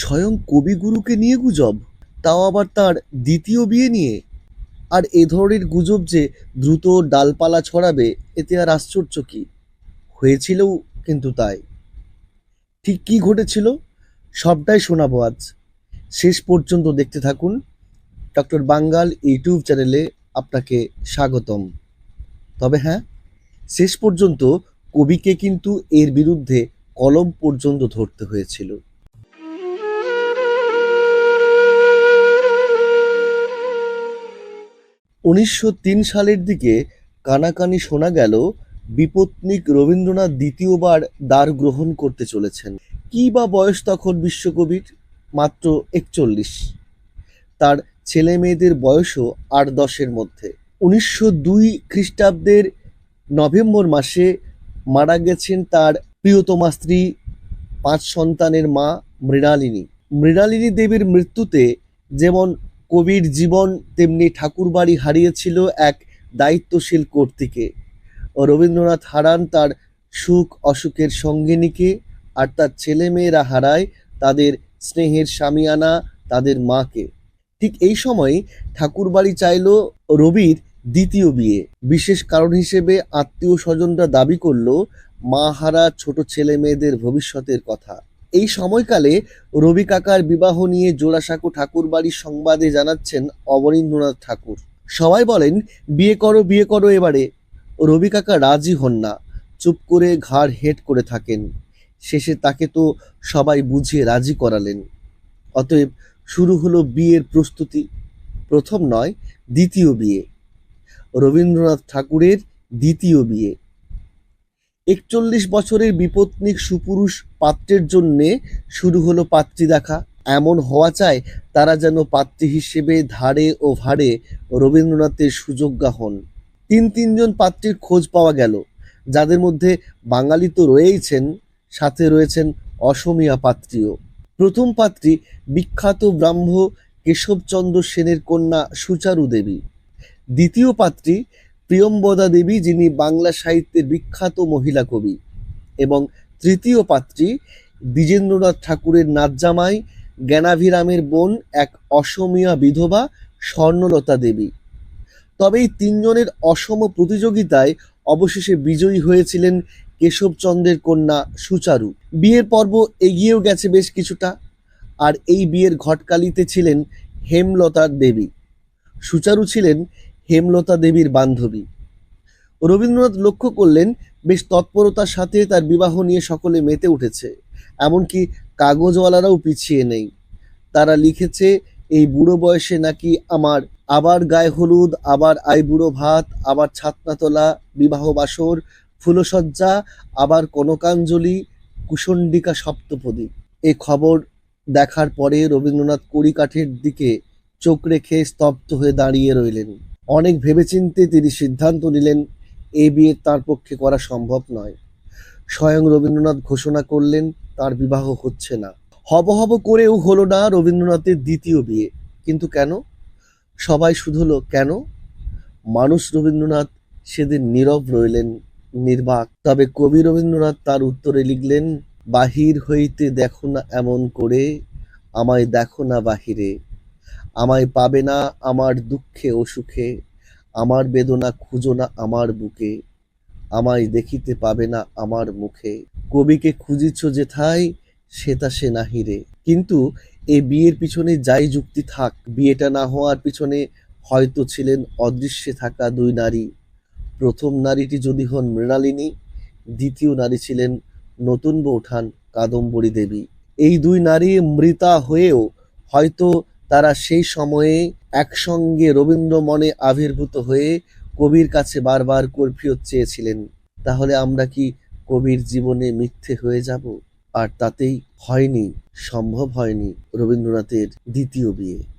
স্বয়ং কবিগুরুকে নিয়ে গুজব, তাও আবার তার দ্বিতীয় বিয়ে নিয়ে। আর এ ধরনের গুজব যে দ্রুত ডালপালা ছড়াবে, এতে আর আশ্চর্য কি? হয়েছিলও কিন্তু তাই। ঠিক কি ঘটেছিল? সবটাই শোনাবো আজ। শেষ পর্যন্ত দেখতে থাকুন। ডক্টর বাঙ্গাল ইউটিউব চ্যানেলে আপনাকে স্বাগতম। তবে হ্যাঁ শেষ পর্যন্ত কবিকে কিন্তু এর বিরুদ্ধে কলম পর্যন্ত ধরতে হয়েছিল। উনিশশো তিন সালের দিকে কানাকানি শোনা গেল, বিপত্নিক রবীন্দ্রনাথ দ্বিতীয়বার দ্বার গ্রহণ করতে চলেছেন। কি বা বয়স তখন বিশ্বকবির? মাত্র একচল্লিশ। তার ছেলে মেয়েদের বয়সও আট দশের মধ্যে। উনিশশো দুই খ্রিস্টাব্দের নভেম্বর মাসে মারা গেছেন তার প্রিয়তমা স্ত্রী, পাঁচ সন্তানের মা মৃণালিনী। মৃণালিনী দেবীর মৃত্যুতে যেমন কবির জীবন তেমনি ঠাকুরবাড়ি হারিয়েছিল এক দায়িত্বশীল কর্তৃকে। ও রবীন্দ্রনাথ হারান তার সুখ অসুখের সঙ্গিনীকে আর তার ছেলেমেয়েরা হারায় তাদের স্নেহের স্বামীয়ানা তাদের মাকে। ঠিক এই সময় ঠাকুরবাড়ি চাইল রবির দ্বিতীয় বিয়ে। বিশেষ কারণ হিসেবে আত্মীয় স্বজনরা দাবি করল, মা হারা ছোট ছেলে মেয়েদের ভবিষ্যতের কথা। এই সময়কালে রবি কাকার বিবাহ নিয়ে জোড়াসাঁকো ঠাকুরবাড়ির সংবাদে জানাচ্ছেন অবনীন্দ্রনাথ ঠাকুর। সবাই বলেন, বিয়ে করো বিয়ে করো এবারে। রবি কাকা রাজি হন না। চুপ করে ঘাড় হেট করে থাকেন। শেষে তাকে তো সবাই বুঝিয়ে রাজি করালেন। অতএব শুরু হলো বিয়ের প্রস্তুতি। প্রথম নয়, দ্বিতীয় বিয়ে। রবীন্দ্রনাথ ঠাকুরের দ্বিতীয় বিয়ে। একচল্লিশ বছরের বিপত্নিক সুপুরুষ পাত্রের জন্যে শুরু হলো পাত্রী দেখা। এমন হওয়া চায় তারা যেন পাত্রী হিসেবে ধারে ও ভারে রবীন্দ্রনাথের সুযোগ্যা হন। তিন তিনজন পাত্রীর খোঁজ পাওয়া গেল। যাদের মধ্যে বাঙালি তো রয়েইছেন, সাথে রয়েছেন অসমিয়া পাত্রীও। প্রথম পাত্রী বিখ্যাত ব্রাহ্ম কেশবচন্দ্র সেনের কন্যা সুচারু দেবী। দ্বিতীয় পাত্রী প্রিয়ম্বদা দেবী যিনি বাংলা সাহিত্যের বিখ্যাত মহিলা কবি এবং তৃতীয় পাত্রী দ্বিজেন্দ্রনাথ ঠাকুরের নাতজামাই জ্ঞানাভিরামের বোন এক অসমীয়া বিধবা স্বর্ণলতা দেবী। তবে এই তিনজনের অসম প্রতিযোগিতায় অবশেষে বিজয়ী হয়েছিলেন কেশবচন্দ্রের কন্যা সুচারু। বিয়ের পর্ব এগিয়েও গেছে বেশ কিছুটা, আর এই বিয়ের ঘটকালিতে ছিলেন হেমলতার দেবী। সুচারু ছিলেন হেমলতা দেবীর বান্ধবী। রবীন্দ্রনাথ লক্ষ্য করলেন, বেশ তৎপরতার সাথে তার বিবাহ নিয়ে সকলে মেতে উঠেছে, এমনকি কাগজওয়ালারাও পিছিয়ে নেই। তারা লিখেছে, এই বুড়ো বয়সে নাকি আমার আবার গায়ে হলুদ, আবার আই বুড়ো ভাত, আবার ছাতনাতলা, বিবাহ বাসর, ফুলসজ্জা, আবার কনকাঞ্জলি কুশণ্ডিকা সপ্তপদী। এই খবর দেখার পরে রবীন্দ্রনাথ কড়িকাঠের দিকে চোখ রেখে স্তব্ধ হয়ে দাঁড়িয়ে রইলেন। অনেক ভেবেচিন্তে তিনি সিদ্ধান্ত নিলেন এই বিয়ে তার পক্ষে করা সম্ভব নয়। স্বয়ং রবীন্দ্রনাথ ঘোষণা করলেন, তার বিবাহ হচ্ছে না। হব হব করেও হলো না রবীন্দ্রনাথের দ্বিতীয় বিয়ে। কিন্তু কেন? সবাই শুধু হলো, কেন? মানুষ রবীন্দ্রনাথ সেদিন নীরব রইলেন, নির্বাক। তবে কবি রবীন্দ্রনাথ তার উত্তরে লিখলেন, বাহির হইতে দেখো না এমন করে, আমায় দেখো না বাহিরে। আমায় পাবে না আমার দুঃখে ও সুখে, আমার বেদনা খুঁজো না আমার বুকে, আমায় দেখিতে পাবে না আমার মুখে। কবিকে খুঁজিছ যেথায় সেতা সে নাহিরে কিন্তু এই বিয়ের পিছনে যাই যুক্তি থাক, বিয়েটা না হওয়ার পিছনে হয়তো ছিলেন অদৃশ্যে থাকা দুই নারী। প্রথম নারীটি যদি হন মৃণালিনী, দ্বিতীয় নারী ছিলেন নতুন বৌঠান কাদম্বরী দেবী। এই দুই নারী মৃতা হয়েও হয়তো তারা সেই সময়ে একসঙ্গে রবীন্দ্র মনে আবির্ভূত হয়ে কবির কাছে বারবার কর্ফিয়ত চেয়েছিলেন। তাহলে আমরা কি কবির জীবনে মিথ্যে হয়ে যাব? আর তাতেই হয়নি, সম্ভব হয়নি রবীন্দ্রনাথের দ্বিতীয় বিয়ে।